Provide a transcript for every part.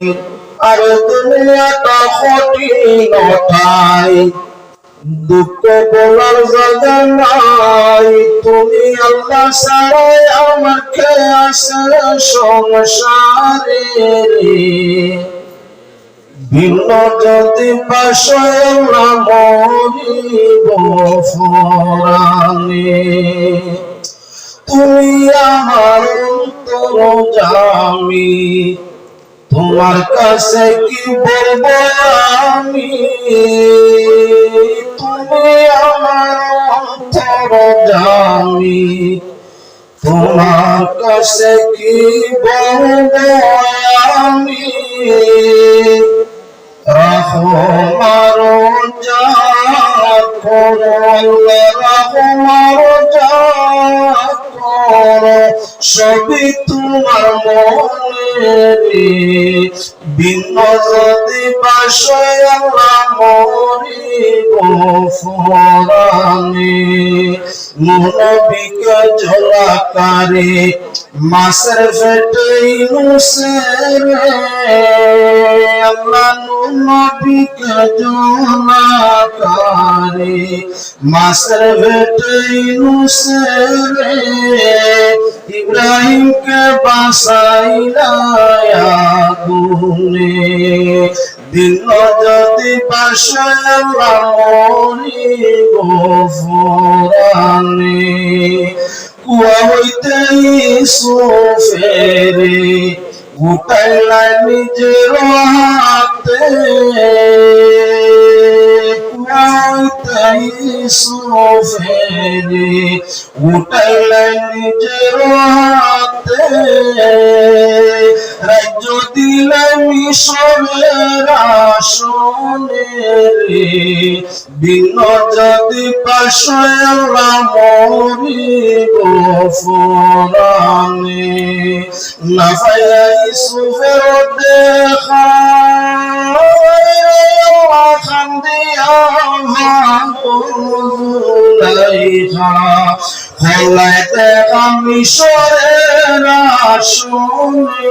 আর দুনিয়াটা কঠিনতাই দুঃখ বলার জায়গা নাই। তুমি আল্লাহ ছাড়াই আমাকে আসে সংসারে। ভিন্ন যদি পাশে তুমি আমার অন্তর জামি তোমার কাছে কি বলব আমি? তুমি আমার জামি তোমার কাছে কি বলব আমি? রহমার যা করো রহমার যা করো সবই তোমার মনে। ভিন্ন যদি বাসায় মরিব ফরানে নবীকে ঝোলাকারে মাসের ফেটে ইনুসের। আল্লাহ নবীকে ঝোলাকারে মাসের ফেটে ইনুসের। ইব্রাহিমকে বাসাইলা গুনে দিন যদি ফোরানে কুয়া হইতে সোফেরে উঠাইলাই নিজের হাতে সোফেরে উঠাইলাই নিজের হাতে রাজ্য দিলাই মিশরের আসনে ভিন্ন যদি পাশে মরিব ফোরানে না পাইলাই সুফের দেখা হলাই দেখা মিশরের আসনে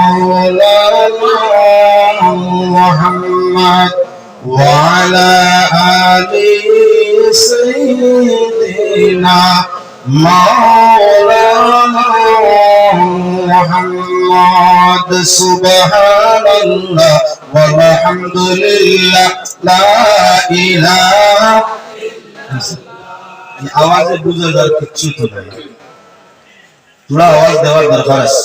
سيدنا مولانا محمد سبحان الله والحمد لله لا إله আওয়াজে বুঝে যাওয়ার কিচ্ছু তো নাই তোরা আওয়াজ দেওয়ার দরকার আছে